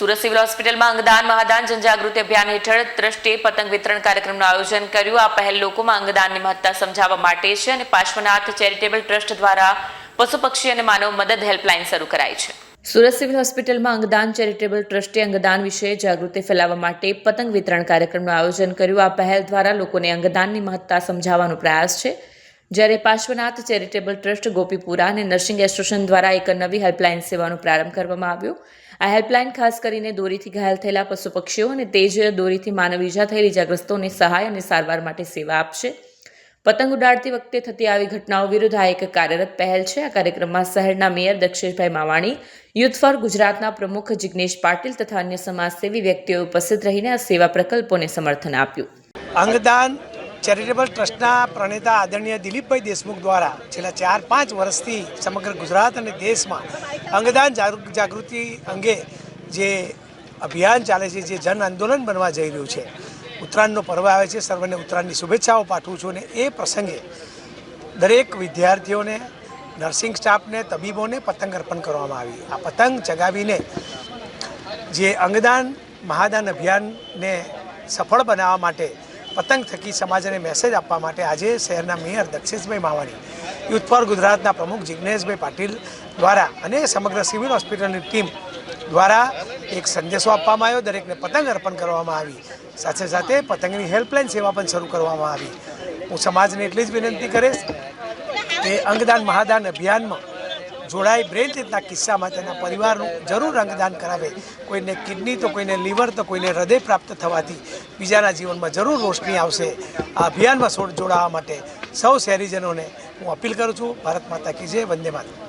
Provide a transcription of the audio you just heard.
Surat civil હોસ્પિટલમાં અંગદાન મહાદાન જનજાગૃતિ અભિયાન હેઠળ ટ્રસ્ટે પતંગ વિતરણ કાર્યક્રમનું આયોજન કર્યું. આ પહેલ લોકોમાં અંગદાનની મહત્તા સમજાવવા માટે છે અને પાર્શ્વનાથ ચેરિટેબલ ટ્રસ્ટ દ્વારા પશુ પક્ષી અને માનવ મદદ હેલ્પલાઇન શરૂ કરાઈ છે. સુરત સિવિલ હોસ્પિટલમાં અંગદાન ચેરિટેબલ ટ્રસ્ટે અંગદાન વિશે જાગૃતિ ફેલાવવા માટે પતંગ વિતરણ કાર્યક્રમનું આયોજન કર્યું. આ પહેલ દ્વારા લોકોને અંગદાનની મહત્તા સમજાવવાનો પ્રયાસ છે. જ્યારે પાર્શ્વનાથ ચેરિટેબલ ટ્રસ્ટ ગોપીપુરા અને નર્સિંગ એસોસિએશન દ્વારા એક નવી હેલ્પલાઇન સેવાનો પ્રારંભ કરવામાં આવ્યો. આ હેલ્પલાઇન ખાસ કરીને દોરીથી ઘાયલ થયેલા પશુ પક્ષીઓ અને તેજ દોરીથી માનવ ઈજા થયેલી ઇજાગ્રસ્તોને સહાય અને સારવાર માટે સેવા આપશે. પતંગ ઉડાડતી વખતે થતી આવી ઘટનાઓ વિરુદ્ધ આ એક કાર્યરત પહેલ છે. આ કાર્યક્રમમાં શહેરના mayor Daksheshbhai Mavani, youth for ગુજરાતના પ્રમુખ જિગ્નેશ પાટીલ તથા અન્ય સમાજસેવી વ્યક્તિઓ ઉપસ્થિત રહીને આ સેવા પ્રકલ્પોને સમર્થન આપ્યું. અંગદાન ચેરિટેબલ ટ્રસ્ટના પ્રણેતા આદરણીય દિલીપભાઈ દેશમુખ દ્વારા છેલ્લા ચાર, પાંચ વર્ષથી સમગ્ર ગુજરાત અને દેશમાં અંગદાન જાગૃ- જાગૃતિ અંગે જે અભિયાન ચાલે છે, જે જન આંદોલન બનવા જઈ રહ્યું છે, ઉત્તરાયણનો પર્વ આવે છે, સર્વને ઉત્તરાયણની શુભેચ્છાઓ પાઠવું છું અને એ પ્રસંગે દરેક વિદ્યાર્થીઓને, નર્સિંગ સ્ટાફને, તબીબોને પતંગ અર્પણ કરવામાં આવી. આ પતંગ ચગાવીને જે અંગદાન, મહાદાન અભિયાનને સફળ બનાવવા માટે પતંગ થકી સમાજને મેસેજ આપવા માટે આજે શહેરના mayor Daksheshbhai Mavani youth for ગુજરાતના પ્રમુખ જિજ્ઞેશભાઈ પાટીલ દ્વારા અને સમગ્ર સિવિલ હોસ્પિટલની ટીમ દ્વારા એક સંદેશો આપવામાં આવ્યો. દરેકને પતંગ અર્પણ કરવામાં આવી. સાથે સાથે પતંગની હેલ્પલાઇન સેવા પણ શરૂ કરવામાં આવી. હું સમાજને એટલી જ વિનંતી કરીશ કે અંગદાન મહાદાન અભિયાનમાં જોડાઈ બ્રેન ડેથના કિસ્સામાં તેના પરિવારનું જરૂર અંગદાન કરાવે. કોઈને કિડની તો કોઈને લીવર તો કોઈને હૃદય પ્રાપ્ત થવાથી બીજાના જીવનમાં જરૂર રોશની આવશે. આ અભિયાનમાં જોડાવા માટે સૌ શહેરીજનોને હું અપીલ કરું છું. ભારત માતા કી જય, વંદે માતરમ.